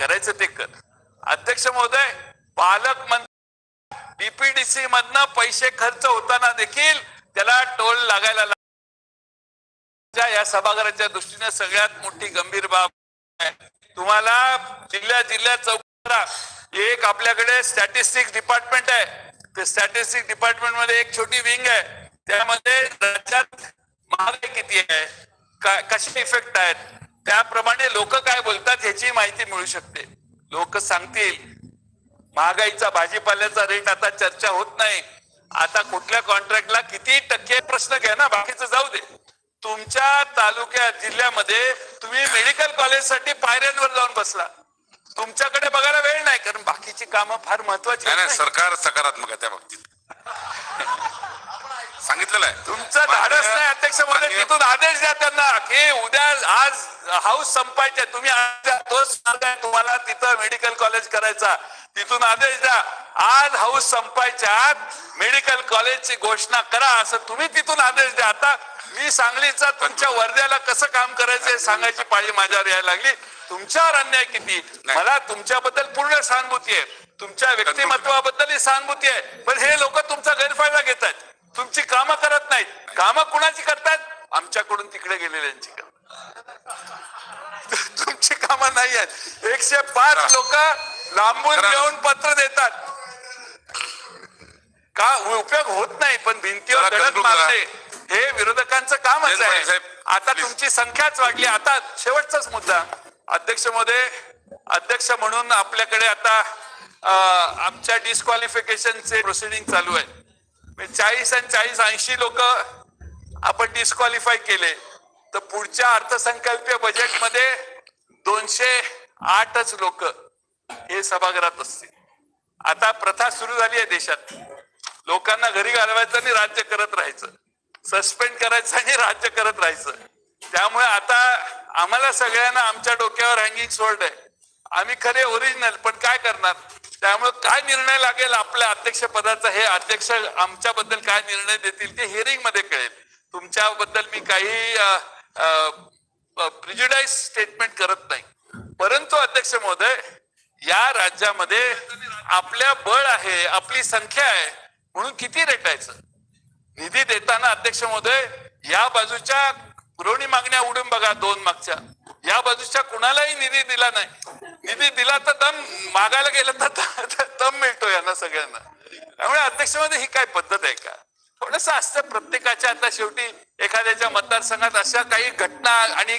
करायचं ते कर. अध्यक्ष महोदय पालकमंत्री डीपीडीसी मधनं पैसे खर्च होताना देखील त्याला टोल लागायला लाग- या सभागृहाच्या दृष्टीने सगळ्यात मोठी गंभीर बाब आहे. तुम्हाला जिल्ह्या जिल्ह्यात चौकरा एक आपल्याकडे स्टॅटिस्टिक्स डिपार्टमेंट आहे. ते स्टॅटिस्टिक्स डिपार्टमेंटमध्ये एक छोटी विंग आहे. त्यामध्ये राज्यात महागाई किती आहे? कसे इफेक्ट आहेत? त्याप्रमाणे लोक काय ह्याची माहिती मिळू शकते. लोक सांगतील महागाईचा भाजीपाल्याचा रेट आता चर्चा होत नाही. आता कुठल्या कॉन्ट्रॅक्टला किती टक्के प्रश्न घ्या ना बाकीचं जाऊ दे. तुमच्या तालुक्यात जिल्ह्यामध्ये तुम्ही मेडिकल कॉलेजसाठी पायऱ्यांवर जाऊन बसला. तुमच्याकडे बघायला वेळ नाही कारण बाकीची कामं फार महत्वाची. सरकार सकारात्मक आहे त्या बाबतीत. सांगितलेलं आहे. तुमचं धाडस नाही अध्यक्ष महोदय माननीय- तिथून आदेश द्या त्यांना की उद्या आज हाऊस संपायचे तुम्ही. तोच मार्ग आहे तुम्हाला तिथं मेडिकल कॉलेज करायचा तिथून आदेश द्या आज हाऊस संपायच्या मेडिकल कॉलेजची घोषणा करा असं तुम्ही तिथून आदेश द्या. आता मी सांगलीचा तुमच्या वर्ध्याला कसं काम करायचं हे सांगायची पाळी माझ्यावर यायला लागली. तुमच्यावर अन्याय किती. मला तुमच्याबद्दल पूर्ण सहानुभूती आहे. तुमच्या व्यक्तिमत्वाबद्दलही सहानुभूती आहे. पण हे लोक तुमचा गैरफायदा घेत आहेत तुमची कामं करत नाहीत. कामं कुणाची करतात? आमच्याकडून तिकडे गेलेल्यांची करतात. तुमची कामं नाही आहेत. एकशे पाच लोक लांबून. येऊन पत्र देतात. का उपयोग होत नाही पण भिंतीवर धडक. मारणे हे विरोधकांचं कामच आहे. आता. तुमची संख्याच वाढली. आता शेवटचाच मुद्दा. अध्यक्ष महोदय अध्यक्ष म्हणून आपल्याकडे आता आमच्या डिस्क्वालिफिकेशनचे प्रोसिडिंग चालू आहे. म्हणजे चाळीस आणि चाळीस ऐंशी लोक आपण डिस्क्वालिफाय केले. तर पुढच्या अर्थसंकल्पीय बजेटमध्ये दोनशे आठच लोक हे सभागृहात असतील. आता प्रथा सुरू झाली आहे देशात. लोकांना घरी घालवायचं आणि राज्य करत राहायचं. सस्पेंड करायचं आणि राज्य करत राहायचं. त्यामुळे आता आम्हाला सगळ्यांना आमच्या डोक्यावर हँगिंग सोल्ड आहे. आम्ही खरे ओरिजिनल पण काय करणार? त्यामुळे काय निर्णय लागेल आपल्या अध्यक्ष पदाचा हे अध्यक्ष आमच्याबद्दल काय निर्णय देतील ते हिअरिंगमध्ये कळेल. तुमच्याबद्दल मी काही प्रिज्युडाईज स्टेटमेंट करत नाही. परंतु अध्यक्ष महोदय या राज्यामध्ये आपल्या बळ आहे आपली संख्या आहे म्हणून किती रेटायचं निधी देताना अध्यक्ष महोदय या बाजूच्या पुरवणी मागण्या उडून बघा दोन मागच्या. या बाजूच्या कुणालाही निधी दिला नाही. निधी दिला तर दम मागायला गेलं तर दम मिळतो यांना सगळ्यांना. त्यामुळे अध्यक्ष ही काय पद्धत आहे का? थोडस असतं प्रत्येकाच्या आता शेवटी एखाद्याच्या मतदारसंघात अशा काही घटना आणि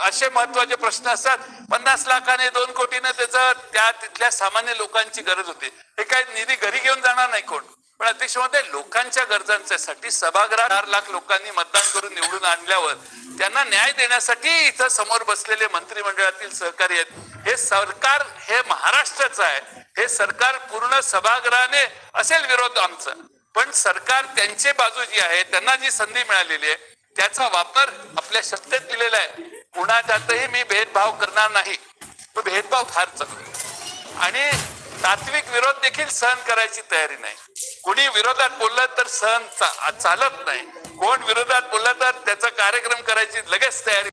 असे महत्त्वाचे प्रश्न असतात. पन्नास लाखाने दोन कोटीने त्याचं त्या तिथल्या सामान्य लोकांची गरज होती. हे काय निधी घरी घेऊन जाणार नाही कोण? पण अध्यक्ष लोकांच्या गरजांसाठी सभागृहात चार लाख लोकांनी मतदान करून निवडून आणल्यावर त्यांना न्याय देण्यासाठी इथं समोर बसलेले मंत्रिमंडळातील सहकारी आहेत. हे सरकार हे महाराष्ट्राचं आहे. हे सरकार पूर्ण सभागृहाने असेल विरोध आमचा. पण सरकार त्यांची बाजू जी आहे त्यांना जी संधी मिळालेली आहे त्याचा वापर आपल्या सत्तेत दिलेला आहे. कुणाच्यातही मी भेदभाव करणार नाही. तो भेदभाव फार चालू आणि तात्विक विरोध देखील सहन करायची तयारी नाही. कोणी विरोधात बोललं तर सहन चालत नाही. कोण विरोधात बोललं तर त्याचा कार्यक्रम करायची लगेच तयारी